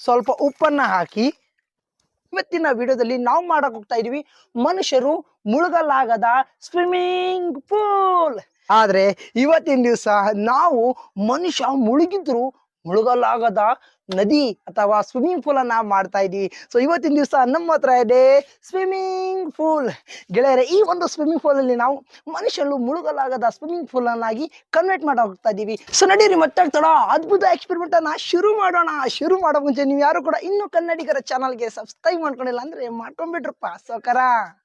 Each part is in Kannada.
ಸ್ವಲ್ಪ ಉಪ್ಪನ್ನ ಹಾಕಿ ಇವತ್ತಿನ ವಿಡಿಯೋದಲ್ಲಿ ನಾವು ಮಾಡಕ್ ಹೋಗ್ತಾ ಇದೀವಿ ಮನುಷ್ಯರು ಮುಳುಗಲಾಗದ ಸ್ವಿಮ್ಮಿಂಗ್ ಪೂಲ್ ಆದ್ರೆ ಇವತ್ತಿನ ದಿವಸ ನಾವು ಮನುಷ್ಯ ಮುಳುಗಿದ್ರು ಮುಳುಗಲಾಗದ ನದಿ ಅಥವಾ ಸ್ವಿಮ್ಮಿಂಗ್ ಪೂಲ್ ಅನ್ನ ಮಾಡ್ತಾ ಇದೀವಿ ಸೊ ಇವತ್ತಿನ ದಿವಸ ನಮ್ಮ ಹತ್ರ ಇದೆ ಸ್ವಿಮ್ಮಿಂಗ್ ಪೂಲ್ ಗೆಳೆಯರೆ, ಈ ಒಂದು ಸ್ವಿಮ್ಮಿಂಗ್ ಪೂಲ್ ಅಲ್ಲಿ ನಾವು ಮನುಷ್ಯರು ಮುಳುಗಲಾಗದ ಸ್ವಿಮ್ಮಿಂಗ್ ಪೂಲ್ ಅನ್ನಾಗಿ ಕನ್ವರ್ಟ್ ಮಾಡ ಹೋಗ್ತಾ ಇದೀವಿ ಸೊ ನಡೀರಿ ಮತ್ತೆ ತಡ ಅದ್ಭುತ ಎಕ್ಸ್ಪೆರಿಮೆಂಟ್ ಅನ್ನ ಶುರು ಮಾಡೋಣ. ಶುರು ಮಾಡೋ ಮುಂಚೆ ನೀವು ಯಾರು ಕೂಡ ಇನ್ನು ಕನ್ನಡಿಗರ ಚಾನಲ್ಗೆ ಸಬ್ಸ್ಕ್ರೈಬ್ ಮಾಡ್ಕೊಂಡಿಲ್ಲ ಅಂದ್ರೆ ಮಾಡ್ಕೊಂಡ್ಬಿಟ್ರಪ್ಪ. ಸೌಕರ?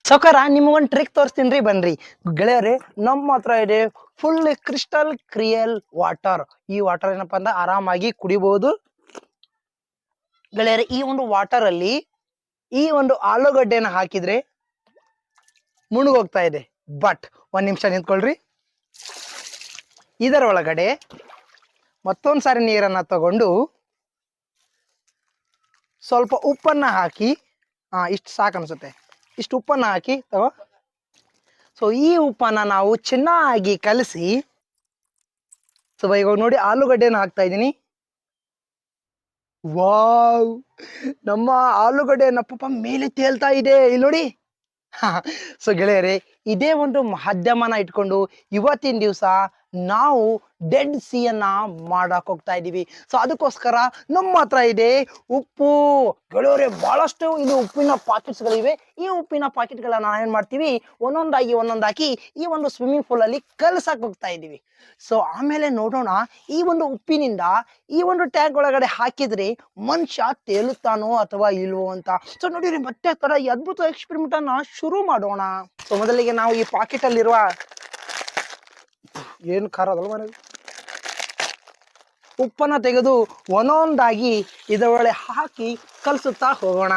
ಸೌಕರ, ನಿಮಗೊಂದು ಟ್ರಿಕ್ ತೋರಿಸ್ತೀನಿ ಬನ್ರಿ. ಗೆಳೆಯರೇ, ನಮ್ಮ ಹತ್ರ ಇದೆ ಫುಲ್ ಕ್ರಿಸ್ಟಲ್ ಕ್ರಿಯಲ್ ವಾಟರ್ ಈ ವಾಟರ್ ಏನಪ್ಪಾ ಅಂದ್ರೆ ಆರಾಮಾಗಿ ಕುಡಿಬಹುದು ಗೆಳೆಯರೆ, ಈ ಒಂದು ವಾಟರ್ ಅಲ್ಲಿ ಈ ಒಂದು ಆಲೂಗಡ್ಡೆನ ಹಾಕಿದ್ರೆ ಮುಳುಗೋಗ್ತಾ ಇದೆ. ಬಟ್ ಒಂದ್ ನಿಮಿಷ ನಿಂತ್ಕೊಳ್ರಿ. ಇದರ ಒಳಗಡೆ ಮತ್ತೊಂದ್ಸಾರಿ ನೀರನ್ನ ತಗೊಂಡು ಸ್ವಲ್ಪ ಉಪ್ಪನ್ನ ಹಾಕಿ ಹಾ ಇಷ್ಟು ಸಾಕು ಅನ್ಸುತ್ತೆ ಇಷ್ಟು ಉಪ್ಪನ್ನ ಹಾಕಿ ತಗೋ. ಸೊ ಈ ಉಪ್ಪನ್ನ ನಾವು ಚೆನ್ನಾಗಿ ಕಲಸಿ ಸೊ ಇವಾಗ ನೋಡಿ ಆಲೂಗಡ್ಡೆನ ಹಾಕ್ತಾ ಇದ್ದೀನಿ. ವಾವ್. ನಮ್ಮ ಆಲೂಗಡ್ಡೆ ಪಾಪ ಮೇಲೆ ತೇಲ್ತಾ ಇದೆ. ಇಲ್ಲಿ ನೋಡಿ. ಸೊ ಗೆಳೆಯರೆ, ಇದೇ ಒಂದು ಮಾಧ್ಯಮನ ಇಟ್ಕೊಂಡು ಇವತ್ತಿನ ದಿವಸ ನಾವು ಡೆಡ್ ಸಿಯನ್ನ ಮಾಡಕ್ ಹೋಗ್ತಾ ಇದೀವಿ. ಸೊ ಅದಕ್ಕೋಸ್ಕರ ನಮ್ಮ ಹತ್ರ ಇದೆ ಉಪ್ಪು. ಗೆಳೆಯವರೇ ಬಹಳಷ್ಟು ಇದು ಉಪ್ಪಿನ ಪಾಕೆಟ್ಸ್ಗಳಿವೆ. ಈ ಉಪ್ಪಿನ ಪಾಕೆಟ್ಗಳನ್ನ ನಾವೇನ್ ಮಾಡ್ತೀವಿ? ಒಂದೊಂದಾಗಿ ಒಂದೊಂದಾಗಿ ಈ ಒಂದು ಸ್ವಿಮ್ಮಿಂಗ್ ಪೂಲ್ ಅಲ್ಲಿ ಕಲ್ಸಕ್ ಹೋಗ್ತಾ ಇದೀವಿ. ಸೊ ಆಮೇಲೆ ನೋಡೋಣ ಈ ಒಂದು ಉಪ್ಪಿನಿಂದ ಈ ಒಂದು ಟ್ಯಾಂಕ್ ಒಳಗಡೆ ಹಾಕಿದ್ರೆ ಮನುಷ್ಯ ತೇಲುತ್ತಾನೋ ಅಥವಾ ಇಲ್ವೋ ಅಂತ. ಸೊ ನೋಡಿರಿ ಮತ್ತೆ ತರ ಅದ್ಭುತ ಎಕ್ಸ್ಪೆರಿಮೆಂಟ್ ಅನ್ನ ಶುರು ಮಾಡೋಣ. ಸೊ ಮೊದಲಿಗೆ ನಾವು ಈ ಪಾಕೆಟ್ ಅಲ್ಲಿರುವ ಏನು ಖಾರ ಅದಲ್ಲ ಮನೆಗೆ? ಉಪ್ಪನ್ನ ತೆಗೆದು ಒಂದೊಂದಾಗಿ ಇದರೊಳಗೆ ಹಾಕಿ ಕಲಸುತ್ತಾ ಹೋಗೋಣ.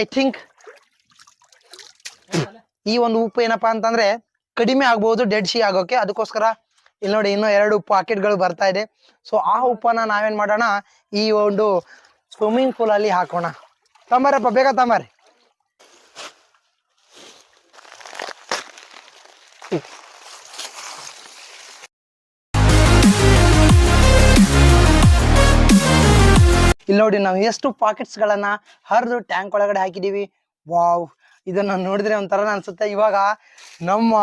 ಐ ಥಿಂಕ್ ಈ ಒಂದು ಉಪ್ಪು ಏನಪ್ಪಾ ಅಂತಂದ್ರೆ ಕಡಿಮೆ ಆಗ್ಬಹುದು ಡೆಡ್ ಶಿ ಆಗೋಕೆ. ಅದಕ್ಕೋಸ್ಕರ ಇಲ್ಲಿ ನೋಡಿ ಇನ್ನೂ ಎರಡು ಪಾಕೆಟ್ಗಳು ಬರ್ತಾ ಇದೆ. ಸೊ ಆ ಉಪ್ಪನ್ನ ನಾವೇನ್ ಮಾಡೋಣ? ಈ ಒಂದು ಸ್ವಿಮ್ಮಿಂಗ್ ಪೂಲ್ ಅಲ್ಲಿ ಹಾಕೋಣ. ತಂಬರಪ್ಪ, ಬೇಗ ತಂಬರಿ. ಇಲ್ಲಿ ನೋಡಿ ನಾವು ಎಷ್ಟು ಪಾಕೆಟ್ಸ್ ಗಳನ್ನ ಹರಿದು ಟ್ಯಾಂಕ್ ಒಳಗಡೆ ಹಾಕಿದೀವಿ. ವಾವ್, ಇದನ್ನ ನೋಡಿದ್ರೆ ಒಂಥರ ಅನ್ಸುತ್ತೆ. ಇವಾಗ ನಮ್ಮ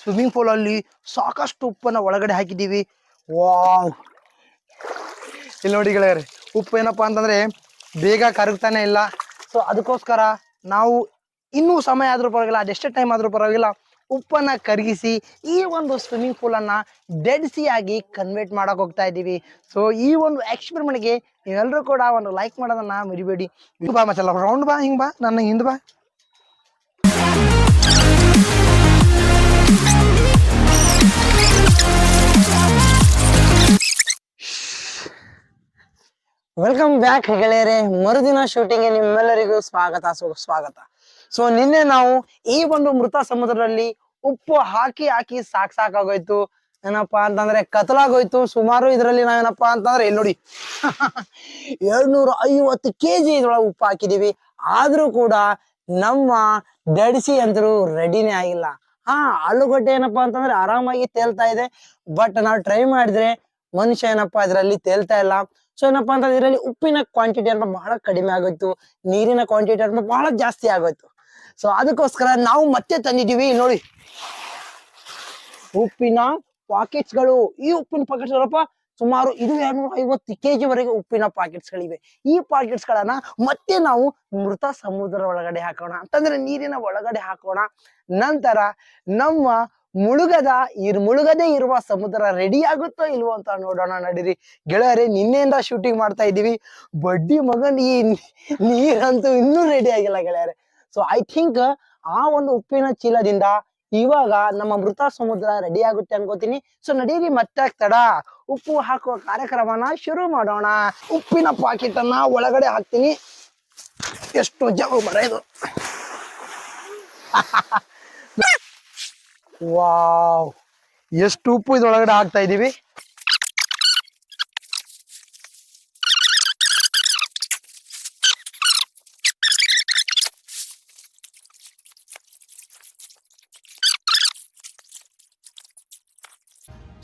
ಸ್ವಿಮ್ಮಿಂಗ್ ಪೂಲ್ ಅಲ್ಲಿ ಸಾಕಷ್ಟು ಉಪ್ಪನ್ನ ಒಳಗಡೆ ಹಾಕಿದೀವಿ. ವಾವ್. ಇಲ್ಲಿ ನೋಡಿ ಗೆಳೆಯರೆ, ಉಪ್ಪು ಏನಪ್ಪಾ ಅಂತಂದ್ರೆ ಬೇಗ ಕರಗ್ತಾನೆ ಇಲ್ಲ. ಸೊ ಅದಕ್ಕೋಸ್ಕರ ನಾವು ಇನ್ನೂ ಸಮಯ ಆದರೂ ಪರವಾಗಿಲ್ಲ ಅದೆಷ್ಟೇ ಟೈಮ್ ಆದರೂ ಪರವಾಗಿಲ್ಲ. ಉಪ್ಪನ್ನ ಕರಗಿಸಿ ಈ ಒಂದು ಸ್ವಿಮ್ಮಿಂಗ್ ಪೂಲ್ ಅನ್ನ ಡೆಡ್ ಸಿ ಆಗಿ ಕನ್ವರ್ಟ್ ಮಾಡಕ್ ಹೋಗ್ತಾ ಇದ್ದೀವಿ. ಸೊ ಈ ಒಂದು ಎಕ್ಸ್ಪೆರಿಮೆಂಟ್ಗೆ ನೀವೆಲ್ಲರೂ ಕೂಡ ಒಂದು ಲೈಕ್ ಮಾಡೋದನ್ನ ಮರಿಬೇಡಿ. ಬಾ ಮಚ್ಚಲ್ಲ ರೌಂಡ್ ಬಾ, ಹಿಂಗ್ ಬಾ, ನನ್ನ ಹಿಂದೆ ಬಾ. ವೆಲ್ಕಮ್ ಬ್ಯಾಕ್ ಗೆಳೆಯರೆ. ಮರುದಿನ ಶೂಟಿಂಗ್ ನಿಮ್ಮೆಲ್ಲರಿಗೂ ಸ್ವಾಗತ ಸ್ವಾಗತ ಸೊ ನಿನ್ನೆ ನಾವು ಈ ಒಂದು ಮೃತ ಸಮುದ್ರದಲ್ಲಿ ಉಪ್ಪು ಹಾಕಿ ಹಾಕಿ ಸಾಕ್ ಸಾಕಾಗೋಯ್ತು ಏನಪ್ಪಾ ಅಂತಂದ್ರೆ ಕತ್ಲಾಗೋಯ್ತು. ಸುಮಾರು ಇದರಲ್ಲಿ ನಾವೇನಪ್ಪಾ ಅಂತಂದ್ರೆ ಇಲ್ಲಿ ನೋಡಿ. ಎರಡ್ನೂರ ಐವತ್ತು ಕೆಜಿ ಇದ್ರೊಳಗೆ ಉಪ್ಪು ಹಾಕಿದೀವಿ. ಆದ್ರೂ ಕೂಡ ನಮ್ಮ ದಡಿಸಿ ಅಂತರೂ ರೆಡಿನೇ ಆಗಿಲ್ಲ. ಹಾ, ಆಲೂಗಡ್ಡೆ ಏನಪ್ಪಾ ಅಂತಂದ್ರೆ ಆರಾಮಾಗಿ ತೇಲ್ತಾ ಇದೆ. ಬಟ್ ನಾವು ಟ್ರೈ ಮಾಡಿದ್ರೆ ಮನುಷ್ಯ ಏನಪ್ಪಾ ಇದರಲ್ಲಿ ತೇಲ್ತಾ ಇಲ್ಲ. ಸೊ ಏನಪ್ಪಾ ಅಂತಂದ್ರೆ ಇದರಲ್ಲಿ ಉಪ್ಪಿನ ಕ್ವಾಂಟಿಟಿ ಅಂತ ಬಹಳ ಕಡಿಮೆ ಆಗೋಯ್ತು. ನೀರಿನ ಕ್ವಾಂಟಿಟಿ ಅಂತ ಬಹಳ ಜಾಸ್ತಿ ಆಗೋಯ್ತು. ಸೊ ಅದಕ್ಕೋಸ್ಕರ ನಾವು ಮತ್ತೆ ತಂದಿದ್ದೀವಿ. ನೋಡಿ. ಉಪ್ಪಿನ ಪಾಕೆಟ್ಸ್ಗಳು ಈ ಉಪ್ಪಿನ ಪಾಕೆಟ್ಸ್ ಸುಮಾರು ಇದು ಎರಡ್ನೂರ ಐವತ್ತು ಕೆಜಿ ವರೆಗೆ ಉಪ್ಪಿನ ಪಾಕೆಟ್ಸ್ ಗಳಿವೆ ಈ ಪಾಕೆಟ್ಸ್ ಗಳನ್ನ ಮತ್ತೆ ನಾವು ಮೃತ ಸಮುದ್ರ ಒಳಗಡೆ ಹಾಕೋಣ. ಅಂತಂದ್ರೆ ನೀರಿನ ಒಳಗಡೆ ಹಾಕೋಣ. ನಂತರ ನಮ್ಮ ಮುಳುಗದ ಇರ್, ಮುಳುಗದೆ ಇರುವ ಸಮುದ್ರ ರೆಡಿ ಆಗುತ್ತೋ ಇಲ್ವೋ ಅಂತ ನೋಡೋಣ ನಡೀರಿ. ಗೆಳೆಯರೇ, ನಿನ್ನೆಯಿಂದ ಶೂಟಿಂಗ್ ಮಾಡ್ತಾ ಇದ್ದೀವಿ. ಬಡ್ಡಿ ಮಗನ್ ಈ ನೀರಂತೂ ಇನ್ನೂ ರೆಡಿ ಆಗಿಲ್ಲ ಗೆಳೆಯರೆ. ಸೊ ಐ ಥಿಂಕ್ ಆ ಒಂದು ಉಪ್ಪಿನ ಚೀಲದಿಂದ ಇವಾಗ ನಮ್ಮ ಮೃತ ಸಮುದ್ರ ರೆಡಿ ಆಗುತ್ತೆ ಅನ್ಕೋತೀನಿ. ಸೊ ನಡೀರಿ ಮತ್ತೆ ತಡ ಉಪ್ಪು ಹಾಕುವ ಕಾರ್ಯಕ್ರಮನ ಶುರು ಮಾಡೋಣ. ಉಪ್ಪಿನ ಪಾಕೆಟ್ ಅನ್ನ ಒಳಗಡೆ ಹಾಕ್ತೀನಿ. ಎಷ್ಟು ಜವ ಮರ ಇದು. ವಾವ್. ಎಷ್ಟು ಉಪ್ಪು ಇದ್ರೊಳಗಡೆ ಹಾಕ್ತಾ ಇದೀವಿ?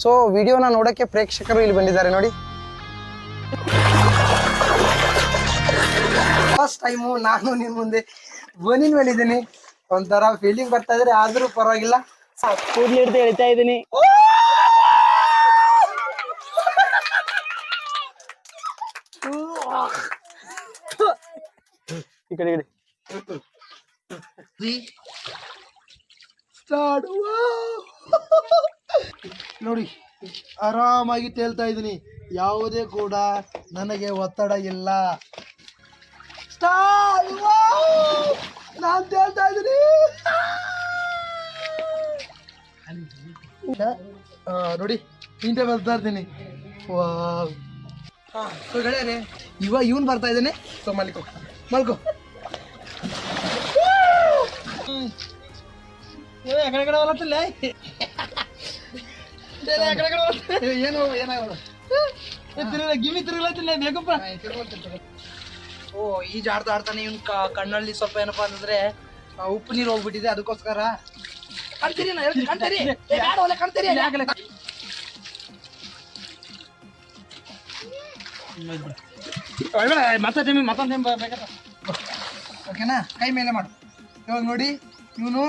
ಸೊ ವಿಡಿಯೋನ ನೋಡೋಕ್ಕೆ ಪ್ರೇಕ್ಷಕರು ಇಲ್ಲಿ ಬಂದಿದ್ದಾರೆ ನೋಡಿ. ಫಸ್ಟ್ ಟೈಮು ನಾನು ನಿಮ್ಮ ಮುಂದೆ ಬನಿನ್ ಮೇಲೆ ಇದ್ದೀನಿ ಒಂಥರ ಫೀಲಿಂಗ್ ಬರ್ತಾ ಇದ್ರೆ ಆದ್ರೂ ಪರವಾಗಿಲ್ಲ. ಕೂದಲು ಹಿಡಿದು ಎಳಿತಾ ಇದ್ದೀನಿ. ಈ ಕಡೆ ಕಡೆ. ಕಡೆ ನೋಡಿ, ಆರಾಮಾಗಿ ತೇಲ್ತಾ ಇದ್ದೀನಿ. ಯಾವುದೇ ಕೂಡ ನನಗೆ ಒತ್ತಡ ಇಲ್ಲ. ನಾನು ತೇಳ್ತಾ ಇದ್ದೀನಿ. ನೋಡಿ, ಹಿಂದೆ ಬರ್ತಾ ಇರ್ತೀನಿ ಇವ ಇವನ್ ಬರ್ತಾ ಇದ್ದಾನೆ. ಸೊ, ಮಲ್ಕೋ. ಮಲ್ಕೋ. ಏನು ಏನಾಗಲ್ಲ ಗಿಮಿ ತಿರುಗಲತ್ತಿಲ್ಲ ಬೇಕಪ್ಪ. ಓ ಈಜಾಡ್ತಾ ಆಡ್ತಾ ಆಡ್ತಾನೆ ಇವನ್ ಕಣ್ಣಲ್ಲಿ ಸ್ವಲ್ಪ ಏನಪ್ಪಾ ಅಂತಂದ್ರೆ ಉಪ್ಪು ನೀರು ಹೋಗ್ಬಿಟ್ಟಿದೆ ಅದಕ್ಕೋಸ್ಕರ. ಕಾಣ್ತೀರಿ ನಾ ಹೇಳ್ತೀನಿ, ಕಾಣ್ತೀರಿ. ಏ, ಬ್ಯಾಡ ಒಲೆ, ಕಾಣ್ತೀರಿ. ಮತ್ತೊಂದು ಬೇಕತ್ತ ಓಕೆನಾ? ಕೈ ಮೇಲೆ ಮಾಡು. ಇವಾಗ ನೋಡಿ ಇವನು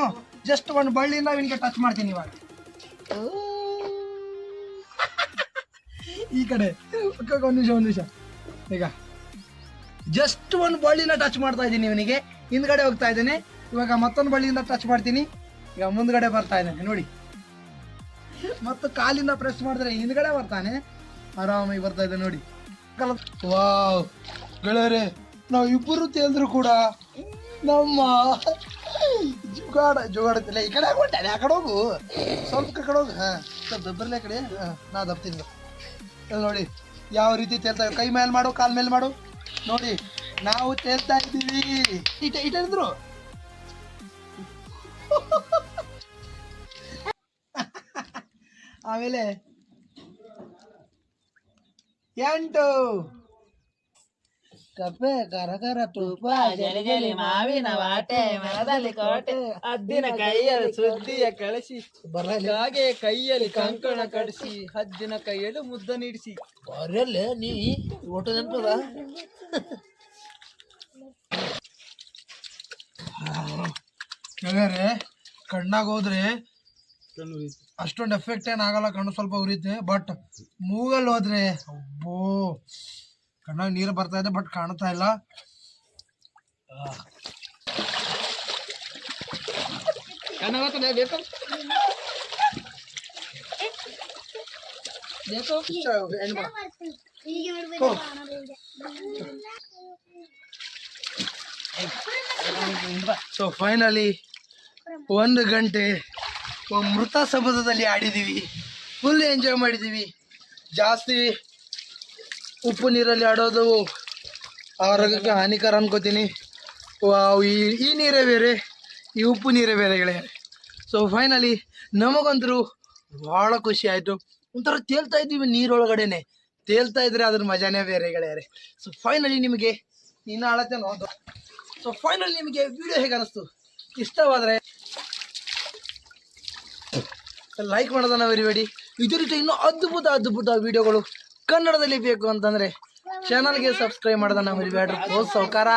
ಜಸ್ಟ್ ಒಂದು ಬಳ್ಳಿಯಿಂದ ಇವನಿಗೆ ಟಚ್ ಮಾಡ್ತೀನಿ ಇವಾಗ. ಈ ಕಡೆ. ಒಂದ್ ನಿಮಿಷ ಒಂದು ನಿಮಿಷ. ಈಗ. ಜಸ್ಟ್ ಒಂದು ಬಳ್ಳಿನ ಟಚ್ ಮಾಡ್ತಾ ಇದ್ದೀನಿ ಇವನಿಗೆ. ಹಿಂದ್ಗಡೆ ಹೋಗ್ತಾ ಇದ್ದೇನೆ. ಇವಾಗ ಮತ್ತೊಂದು ಬಳ್ಳಿಯಿಂದ ಟಚ್ ಮಾಡ್ತೀನಿ. ಈಗ ಮುಂದ್ಗಡೆ ಬರ್ತಾ ಇದ್ದಾನೆ ನೋಡಿ. ಮತ್ತು ಕಾಲಿಂದ ಪ್ರೆಸ್ ಮಾಡಿದ್ರೆ ಹಿಂದ್ಗಡೆ ಬರ್ತಾನೆ. ಆರಾಮಾಗಿ ಬರ್ತಾ ಇದೆ ನೋಡಿ. ವಾವ್ ಗೆಳೆಯರೆ ನಾವು ಇಬ್ಬರು ತೇಲ್ದ್ರು ಕೂಡ ನಮ್ಮ ಜುಗಾಡ ಜುಗಾಡತಿಲ್ಲ ಈ ಕಡೆ ಆಗೋಟೆ ಆ ಕಡೆ ಹೋಗು. ಸ್ವಲ್ಪ ಕಡೆ ಹೋಗು. ಹಾ ಸ್ವಲ್ಪ ದಬ್ಬರ್ಲೆ ಕಡೆ. ಹಾ, ನಾ ದಬ್ತೀನಿ. ಇಲ್ಲಿ ನೋಡಿ, ಯಾವ ರೀತಿ ತೇಲ್ತಾ ಕೈ ಮೇಲೆ ಮಾಡು, ಕಾಲ್ ಮೇಲೆ ಮಾಡು. ನೋಡಿ, ನಾವು ತೇಲ್ತಾ ಇದ್ದೀವಿ. ಇಟ ಇಟ್ಟಿದ್ರು ಆಮೇಲೆ ಎಂಟು. ಕಪ್ಪೆ ಕರಕರ ತುಪ್ಪ ಜಲಿ ಜಲಿ ಮಾವಿನ ವಾಟೆ ಮರದಲ್ಲಿ ಕೋಟೆ. ಹದ್ದಿನ ಕೈಯಲ್ಲಿ ಸುದ್ದಿಯ ಕಳಿಸಿ. ಹಾಗೆ ಕೈಯಲ್ಲಿ ಕಂಕಣ ಕಡಿಸಿ ಹದ್ದಿನ ಕೈಯಲ್ಲಿ ಮುದ್ದ ನೀಡಿಸಿ. ಬರಲ್ಲ ನೀ ಊಟ ನೆನಪದ? ಗೆಳೆಯರೆ ಕಣ್ಣಾಗ ಹೋದ್ರೆ ಅಷ್ಟೊಂದು ಎಫೆಕ್ಟ್ ಏನಾಗಲ್ಲ ಕಣ್ಣು ಸ್ವಲ್ಪ ಉರಿತೆ ಬಟ್ ಮೂಗಲ್ಲಿ ಹೋದ್ರೆ ಅಬ್ಬೋ. ಕಣ್ಣಾಗ ನೀರು ಬರ್ತಾ ಇದೆ ಬಟ್ ಕಾಣ್ತಾ ಇಲ್ಲ. ಸೊ ಫೈನಲಿ ಒಂದು ಗಂಟೆ ಮೃತ ಸಮುದ್ರದಲ್ಲಿ ಆಡಿದ್ದೀವಿ. ಫುಲ್ ಎಂಜಾಯ್ ಮಾಡಿದ್ದೀವಿ. ಜಾಸ್ತಿ ಉಪ್ಪು ನೀರಲ್ಲಿ ಆಡೋದು ಆರೋಗ್ಯಕ್ಕೆ ಹಾನಿಕರ ಅನ್ಕೋತೀನಿ. ಈ ಈ ನೀರೇ ಬೇರೆ, ಈ ಉಪ್ಪು ನೀರೇ ಬೇರೆ ಗೆಳೆಯರೆ ಸೊ ಫೈನಲಿ ನಮಗಂತರೂ ಭಾಳ ಖುಷಿ ಆಯಿತು. ಒಂಥರ ತೇಲ್ತಾ ಇದ್ದೀವಿ ನೀರೊಳಗಡೆನೆ. ತೇಲ್ತಾ ಇದ್ರೆ ಅದ್ರ ಮಜಾನೇ ಬೇರೆ ಗೆಳೆಯರೆ. ಸೊ ಫೈನಲಿ ನಿಮಗೆ ಇನ್ನು ಅಳತೆ ನೋಡು ಸೊ ಫೈನಲಿ ನಿಮಗೆ ವಿಡಿಯೋ ಹೇಗೆ ಅನಿಸ್ತು? ಇಷ್ಟವಾದರೆ ಲೈಕ್ ಮಾಡೋದನ್ನ ಮರಿಬೇಡಿ. ಇದೇ ರೀತಿ ಇನ್ನೂ ಅದ್ಭುತ ಅದ್ಭುತ ವಿಡಿಯೋಗಳು ಕನ್ನಡದಲ್ಲಿ ಬೇಕು ಅಂತಂದ್ರೆ ಚಾನಲ್ಗೆ ಸಬ್ಸ್ಕ್ರೈಬ್ ಮಾಡೋದನ್ನ ಮರಿಬೇಡ್ರಿ ಓ ಸೌಕಾರ